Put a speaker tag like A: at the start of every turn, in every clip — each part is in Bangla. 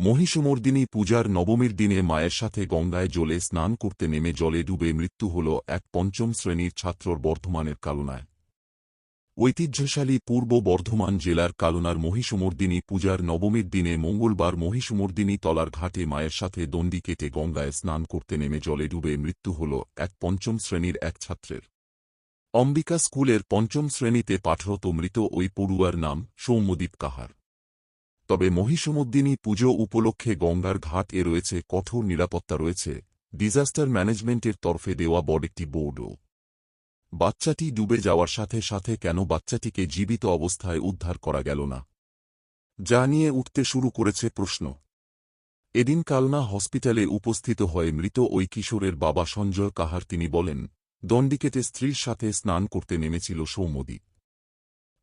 A: মহিষমর্দিনী পূজার নবমীর দিনে মায়ের সাথে গঙ্গায় জলে স্নান করতে নেমে জলে ডুবে মৃত্যু হল এক পঞ্চম শ্রেণির ছাত্রর বর্ধমানের কালনায়। ঐতিহ্যশালী পূর্ব বর্ধমান জেলার কালনার মহিষমর্দিনী পূজার নবমীর দিনে মঙ্গলবার মহিষমর্দিনী তলার ঘাটে মায়ের সাথে দণ্ডি কেটে গঙ্গায় স্নান করতে নেমে জলে ডুবে মৃত্যু হল এক পঞ্চম শ্রেণির এক ছাত্রের। অম্বিকা স্কুলের পঞ্চম শ্রেণীতে পাঠরত মৃত ওই পড়ুয়ার নাম সৌম্যদীপ কাহার। তবে মহিষমুদ্দিনী পুজো উপলক্ষে গঙ্গার ঘাট এ রয়েছে কঠোর নিরাপত্তা রয়েছে। ডিজাস্টার ম্যানেজমেন্টের তরফে দেওয়া বড় একটি বোর্ডও। বাচ্চাটি ডুবে যাওয়ার সাথে সাথে কেন বাচ্চাটিকে জীবিত অবস্থায় উদ্ধার করা গেল না? যা নিয়ে উঠতে শুরু করেছে প্রশ্ন। এদিন কালনা হসপিটালে উপস্থিত হয়ে মৃত ওই কিশোরের বাবা সঞ্জয় কাহার তিনি বলেন, দণ্ডিকেতে স্ত্রীর সাথে স্নান করতে নেমেছিল সৌমদ্বীপ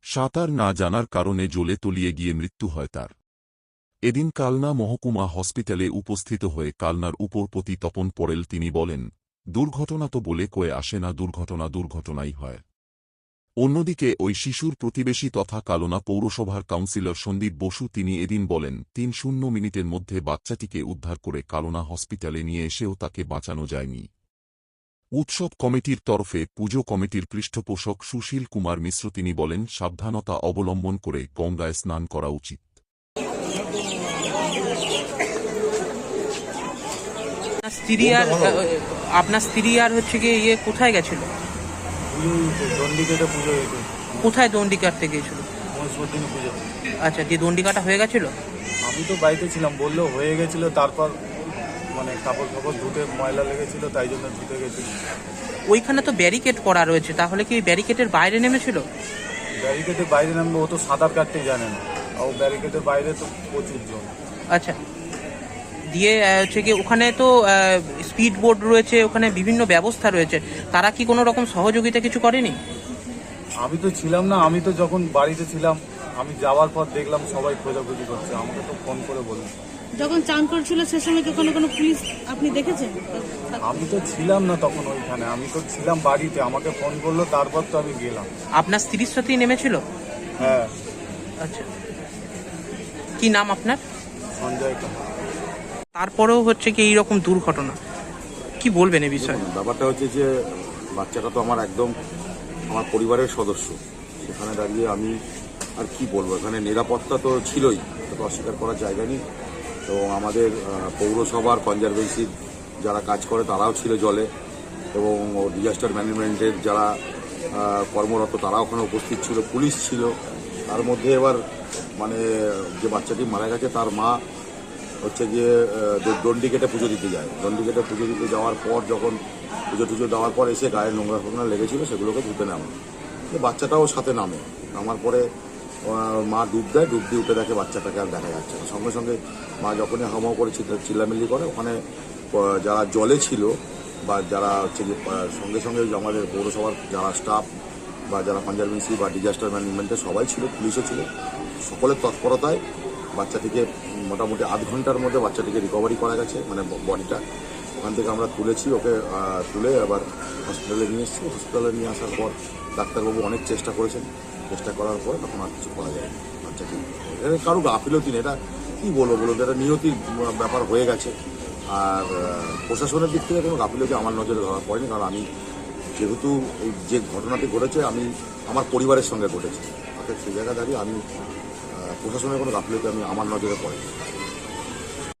A: সাঁতার না জানার কারণে জলে তলিয়ে গিয়ে মৃত্যু হয় তার। এদিন কালনা মহকুমা হসপিটালে উপস্থিত হয়ে কালনার উপরপতি তপন পড়েল তিনি বলেন, দুর্ঘটনা তো বলে কয়ে আসে না, দুর্ঘটনা দুর্ঘটনাই হয়। অন্যদিকে ওই শিশুর প্রতিবেশী তথা কালনা পৌরসভার কাউন্সিলর সন্দীপ বসু তিনি এদিন বলেন, তিন শূন্য মিনিটের মধ্যে বাচ্চাটিকে উদ্ধার করে কালনা হসপিটালে নিয়ে এসেও তাকে বাঁচানো যায়নি। উৎসব কমিটির তরফে পুজো কমিটির পৃষ্ঠপোষক সুশীল কুমার মিশ্র তিনি বলেন, সাবধানতা অবলম্বন করে গঙ্গায় স্নান করা উচিত
B: আপনার স্ত্রী আর আপনার স্ত্রী আর হচ্ছে গিয়ে ইয়ে কোথায় গেছিল? কোথায় দণ্ডি কাটতে গিয়েছিল? আচ্ছা দিয়ে দণ্ডি কাটা হয়ে গেছিল?
C: আমি তো বাড়িতে ছিলাম বলল হয়ে গেছিল তারপর মানে কাপড় ফাপড় ধুতে ময়লা লেগেছিল তাই জন্য ধুতে গেছিল।
B: ওইখানে তো ব্যারিকেড করা রয়েছে তাহলে কি ব্যারিকেডের বাইরে নেমেছিল?
C: ব্যারিকেডের বাইরে নামবে ও তো সাঁতার কাটতে জানে না। ও ব্যারিকেডের বাইরে তো প্রচুর জন।
B: আচ্ছা দিয়ে হচ্ছে কি ওখানে তো স্পিড বোর্ড রয়েছে ওখানে বিভিন্ন ব্যবস্থা রয়েছে। তারা কি কোনো রকম সহযোগিতা কিছু করেনি?
C: আমি তো ছিলাম না আমি তো যখন বাড়িতে ছিলাম আমি যাওয়ার পর দেখলাম সবাই খোঁজাখুঁজি করছে আমাকে তো ফোন করে বলল।
D: যখন চান করছিল সে সময় কি কোনো কোনো পুলিশ আপনি দেখেছেন?
C: আমি তো ছিলাম না তখন ওইখানে আমি তো ছিলাম বাড়িতে আমাকে ফোন করল তারপর তো আমি গেলাম।
B: আপনার স্ত্রীর সাথেই নেমেছিল?
C: হ্যাঁ।
B: আচ্ছা। কি নাম আপনার?
C: সঞ্জয় কাপুর
B: তারপরেও হচ্ছে কি এইরকম দুর্ঘটনা। কি বলবেন এ বিষয়ে?
E: ব্যাপারটা হচ্ছে যে বাচ্চাটা তো আমার একদম আমার পরিবারের সদস্য। সেখানে দাঁড়িয়ে আমি আর কি বলব? এখানে নিরাপত্তা তো ছিলই অস্বীকার করার জায়গা নেই। এবং আমাদের পৌরসভার কনজারভেন্সির যারা কাজ করে তারাও ছিল জলে এবং ডিজাস্টার ম্যানেজমেন্টের যারা কর্মরত তারাও ওখানে উপস্থিত ছিল, পুলিশ ছিল। তার মধ্যে এবার মানে যে বাচ্চাটি মারা গেছে, তার মা হচ্ছে গিয়ে দণ্ডি কেটে পুজো দিতে যায়। দণ্ডি কেটে পুজো দিতে যাওয়ার পর যখন পুজো টুজো দেওয়ার পর এসে গায়ে নোংরা ফোংরা লেগেছিলো, সেগুলোকে ধুতে নামে। বাচ্চাটাও সাথে নামে। নামার পরে মা ডুব দেয়, ডুব দিয়ে উঠে দেখে বাচ্চাটাকে আর দেখা যাচ্ছে না। সঙ্গে সঙ্গে মা যখনই হামাও করে চিল্লা- চিল্লামিল্লি করে, ওখানে যারা জলে ছিল বা যারা হচ্ছে যে সঙ্গে সঙ্গে আমাদের পৌরসভার যারা স্টাফ বা যারা কনজারভেন্সি বা ডিজাস্টার ম্যানেজমেন্টের সবাই ছিল, পুলিশও ছিল। সকলের তৎপরতায় বাচ্চাটিকে মোটামুটি আধ ঘণ্টার মধ্যে বাচ্চাটিকে রিকভারি করা গেছে মানে বডিটা। ওখান থেকে আমরা তুলেছি ওকে তুলে আবার হসপিটালে নিয়ে এসেছি। হসপিটালে নিয়ে আসার পর ডাক্তারবাবু অনেক চেষ্টা করেছেন। চেষ্টা করার পরে তখন আর কিছু করা যায় বাচ্চাকে এটা কারও গাফিলতি নেই এটা কী বলব বলুন তো, এটা নিয়তির ব্যাপার হয়ে গেছে। আর প্রশাসনের দিক থেকে কোনো গাফিলতি আমার নজরে ধরা পড়েনি কারণ আমি যেহেতু এই যে ঘটনাটি ঘটেছে আমি আমার পরিবারের সঙ্গে ঘটেছে। অর্থাৎ সেই জায়গা দাঁড়িয়ে আমি প্রশাসনের কোনো গাফিলতি আমি আমার নজরে পড়েনি।